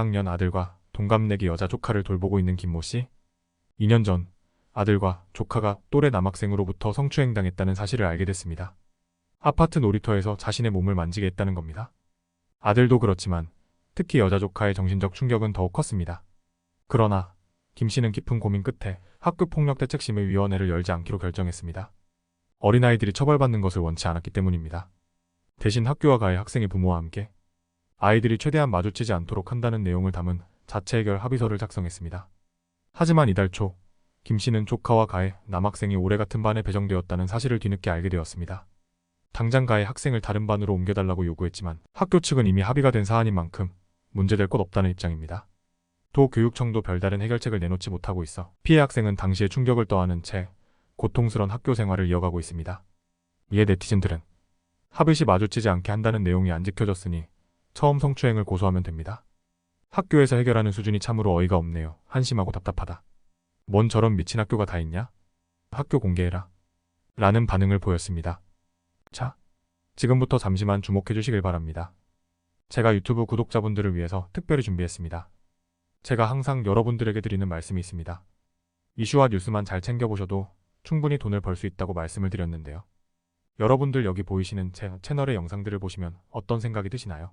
4학년 아들과 동갑내기 여자 조카를 돌보고 있는 김모 씨. 2년 전 아들과 조카가 또래 남학생으로부터 성추행당했다는 사실을 알게 됐습니다. 아파트 놀이터에서 자신의 몸을 만지게 했다는 겁니다. 아들도 그렇지만 특히 여자 조카의 정신적 충격은 더욱 컸습니다. 그러나 김 씨는 깊은 고민 끝에 학교폭력대책심의위원회를 열지 않기로 결정했습니다. 어린아이들이 처벌받는 것을 원치 않았기 때문입니다. 대신 학교와 가해 학생의 부모와 함께 아이들이 최대한 마주치지 않도록 한다는 내용을 담은 자체 해결 합의서를 작성했습니다. 하지만 이달 초 김 씨는 조카와 가해 남학생이 올해 같은 반에 배정되었다는 사실을 뒤늦게 알게 되었습니다. 당장 가해 학생을 다른 반으로 옮겨달라고 요구했지만 학교 측은 이미 합의가 된 사안인 만큼 문제될 것 없다는 입장입니다. 도 교육청도 별다른 해결책을 내놓지 못하고 있어 피해 학생은 당시의 충격을 떠안은 채 고통스런 학교 생활을 이어가고 있습니다. 이에 네티즌들은 합의 시 마주치지 않게 한다는 내용이 안 지켜졌으니 처음 성추행을 고소하면 됩니다. 학교에서 해결하는 수준이 참으로 어이가 없네요. 한심하고 답답하다. 뭔 저런 미친 학교가 다 있냐? 학교 공개해라. 라는 반응을 보였습니다. 자, 지금부터 잠시만 주목해 주시길 바랍니다. 제가 유튜브 구독자분들을 위해서 특별히 준비했습니다. 제가 항상 여러분들에게 드리는 말씀이 있습니다. 이슈와 뉴스만 잘 챙겨보셔도 충분히 돈을 벌 수 있다고 말씀을 드렸는데요. 여러분들 여기 보이시는 제 채널의 영상들을 보시면 어떤 생각이 드시나요?